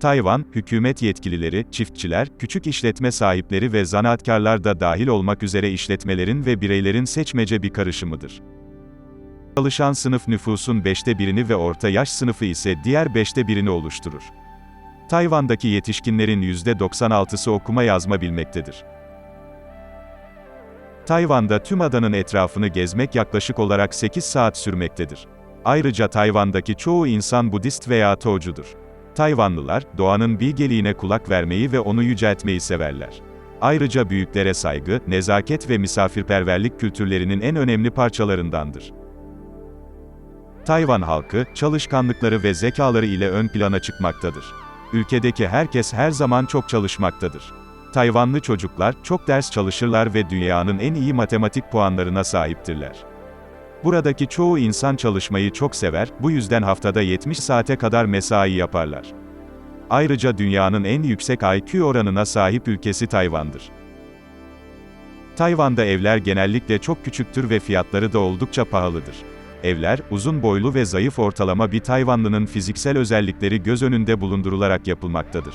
Tayvan, hükümet yetkilileri, çiftçiler, küçük işletme sahipleri ve zanaatkarlar da dahil olmak üzere işletmelerin ve bireylerin seçmece bir karışımıdır. Çalışan sınıf nüfusun beşte birini ve orta yaş sınıfı ise diğer beşte birini oluşturur. Tayvan'daki yetişkinlerin %96'sı okuma yazma bilmektedir. Tayvan'da tüm adanın etrafını gezmek yaklaşık olarak 8 saat sürmektedir. Ayrıca Tayvan'daki çoğu insan Budist veya Toğcudur. Tayvanlılar, doğanın bilgeliğine kulak vermeyi ve onu yüceltmeyi severler. Ayrıca büyüklere saygı, nezaket ve misafirperverlik kültürlerinin en önemli parçalarındandır. Tayvan halkı, çalışkanlıkları ve zekaları ile ön plana çıkmaktadır. Ülkedeki herkes her zaman çok çalışmaktadır. Tayvanlı çocuklar, çok ders çalışırlar ve dünyanın en iyi matematik puanlarına sahiptirler. Buradaki çoğu insan çalışmayı çok sever, bu yüzden haftada 70 saate kadar mesai yaparlar. Ayrıca dünyanın en yüksek IQ oranına sahip ülkesi Tayvan'dır. Tayvan'da evler genellikle çok küçüktür ve fiyatları da oldukça pahalıdır. Evler, uzun boylu ve zayıf ortalama bir Tayvanlının fiziksel özellikleri göz önünde bulundurularak yapılmaktadır.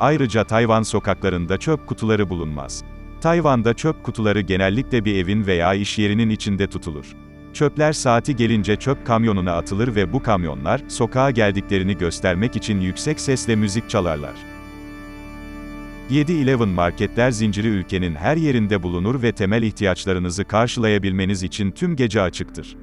Ayrıca Tayvan sokaklarında çöp kutuları bulunmaz. Tayvan'da çöp kutuları genellikle bir evin veya iş yerinin içinde tutulur. Çöpler saati gelince çöp kamyonuna atılır ve bu kamyonlar, sokağa geldiklerini göstermek için yüksek sesle müzik çalarlar. 7-Eleven marketler zinciri ülkenin her yerinde bulunur ve temel ihtiyaçlarınızı karşılayabilmeniz için tüm gece açıktır.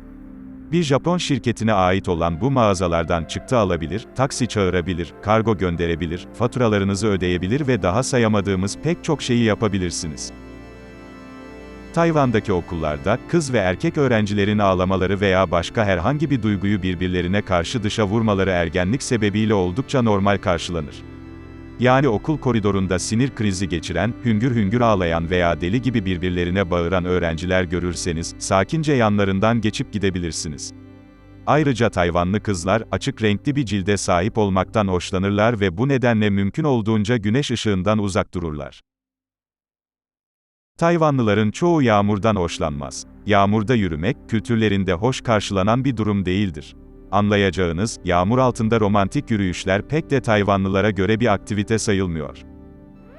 Bir Japon şirketine ait olan bu mağazalardan çıktı alabilir, taksi çağırabilir, kargo gönderebilir, faturalarınızı ödeyebilir ve daha sayamadığımız pek çok şeyi yapabilirsiniz. Tayvan'daki okullarda, kız ve erkek öğrencilerin ağlamaları veya başka herhangi bir duyguyu birbirlerine karşı dışa vurmaları ergenlik sebebiyle oldukça normal karşılanır. Yani okul koridorunda sinir krizi geçiren, hüngür hüngür ağlayan veya deli gibi birbirlerine bağıran öğrenciler görürseniz, sakince yanlarından geçip gidebilirsiniz. Ayrıca Tayvanlı kızlar, açık renkli bir cilde sahip olmaktan hoşlanırlar ve bu nedenle mümkün olduğunca güneş ışığından uzak dururlar. Tayvanlıların çoğu yağmurdan hoşlanmaz. Yağmurda yürümek, kültürlerinde hoş karşılanan bir durum değildir. Anlayacağınız, yağmur altında romantik yürüyüşler pek de Tayvanlılara göre bir aktivite sayılmıyor.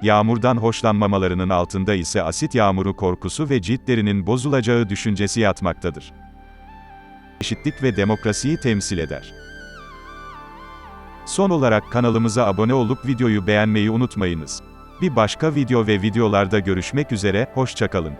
Yağmurdan hoşlanmamalarının altında ise asit yağmuru korkusu ve ciltlerinin bozulacağı düşüncesi yatmaktadır. Eşitlik ve demokrasiyi temsil eder. Son olarak kanalımıza abone olup videoyu beğenmeyi unutmayınız. Bir başka video ve videolarda görüşmek üzere, hoşçakalın.